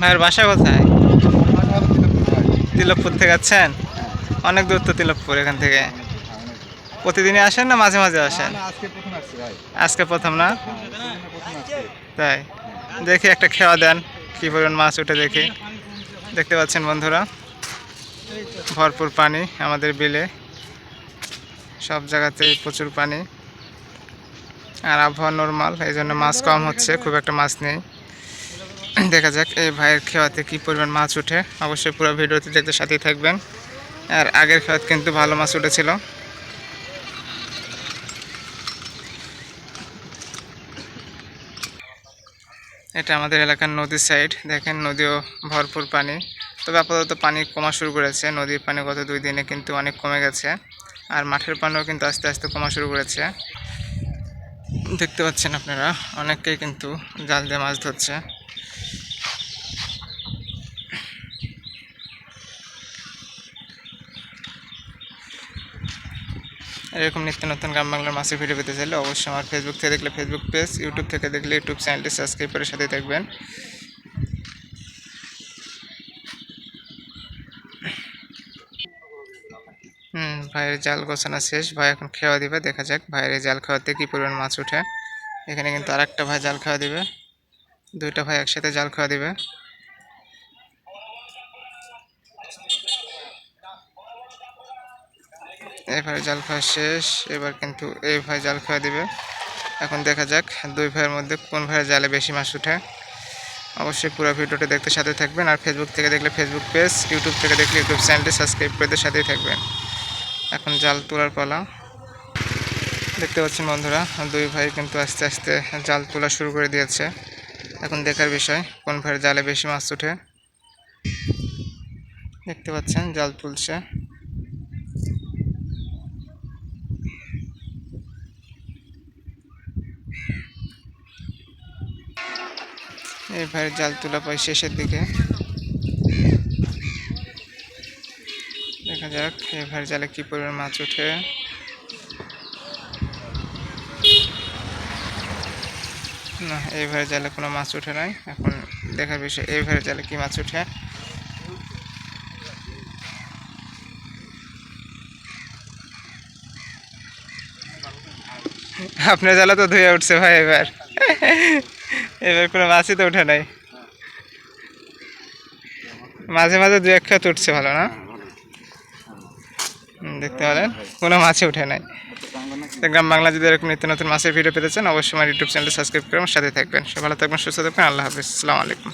ভাইয়ের বাসা কোথায়? তিলকপুর থেকে আছেন অনেক দূর তো তিলকপুর এখান থেকে। প্রতিদিনই আসেন না মাঝে মাঝে আসেন? আজকে প্রথম না? তাই। দেখি একটা খেওয়া দেন, কি পরিমাণ মাছ উঠে দেখি। দেখতে পাচ্ছেন বন্ধুরা, ভরপুর পানি আমাদের বিলে। সব জায়গাতেই প্রচুর পানি। আর আবহাওয়া নর্মাল এই জন্য মাছ কম হচ্ছে, খুব একটা মাছ নেই। দেখা যাক এই ভাইয়ের খেওয়াতে কি পরিমাণ মাছ উঠে। অবশ্যই পুরো ভিডিওতে দেখতে সাথেই থাকবেন। আর আগের খেওয়াত কিন্তু ভালো মাছ উঠেছিল। এটা আমাদের এলাকার নদীর সাইড দেখেন নদীও ভরপুর পানি। তবে আপাতত পানি কমা শুরু করেছে। নদীর পানি গত দুই দিনে কিন্তু অনেক কমে গেছে। আর মাঠের পানিও কিন্তু আস্তে আস্তে কমা শুরু করেছে। দেখতে পাচ্ছেন আপনারা, অনেকেই কিন্তু জাল দিয়ে মাছ ধরছে। এরকম নিত্য নতুন গ্রাম বাংলার মাছের ভিডিও পেতে চাইলে অবশ্যই আমার ফেসবুক থেকে দেখলে ফেসবুক পেজ ইউটিউব থেকে দেখলে ইউটিউব চ্যানেলটি সাবস্ক্রাইব করে সাথে থাকবেন। হুম, ভাইয়ের জাল গোছানো শেষ। ভাই এখন খেওয়া দিবে, দেখা যাক ভাইয়ের জাল খাওয়াতে কী পরিমাণ মাছ ওঠে এখানে কিন্তু আরেকটা ভাই জাল খাওয়া দিবে। দুইটা ভাই একসাথে জাল খাওয়া দিবে। এবারে জাল খাওয়া শেষ, এবার কিন্তু এই ভাই জাল খাওয়া দিবে। এখন দেখা যাক দুই ভাইয়ের মধ্যে কোন ভাইয়ের জালে বেশি মাছ উঠে। অবশ্যই পুরো ভিডিওটা দেখতে সাথে থাকবেন, আর ফেসবুক থেকে দেখলে ফেসবুক পেজ ইউটিউব থেকে দেখলে ইউটিউব চ্যানেলটি সাবস্ক্রাইব করে সাথেই থাকবেন। এখন জাল তোলার পালা। দেখতে পাচ্ছেন বন্ধুরা, দুই ভাই কিন্তু আস্তে আস্তে জাল তোলা শুরু করে দিয়েছে। এখন দেখার বিষয়, কোন ভাইয়ের জালে বেশি মাছ উঠে। দেখতে পাচ্ছেন জাল তুলছে। ভাইয়ের জাল তোলা পাই শেষের দিকে। দেখা যাক ভাইয়ের জালে কি পরিমাণ মাছ ওঠে। না, এই ভাইয়ের জালে কোনো মাছ ওঠে নাই। এখন দেখার বিষয়, এই ভাইয়ের জালে কি মাছ ওঠে? আপনার জালে তো ধুয়ে উঠছে ভাই এবার। এবার কোনো মাছই তো ওঠে নাই। মাঝে মাঝে দু এক খাত উঠছে ভালো না? দেখতে পারেন। কোনো মাছই ওঠে নাই। গ্রাম বাংলা যদি এরকম নিত্য নতুন মাছের ভিডিও পেতে চান, অবশ্যই আমার ইউটিউব চ্যানেলটা সাবস্ক্রাইব করে আমার সাথে থাকবেন। সব ভালো থাকবেন, সুস্থ থাকবেন। আল্লাহ হাফিজ। আসসালামু আলাইকুম।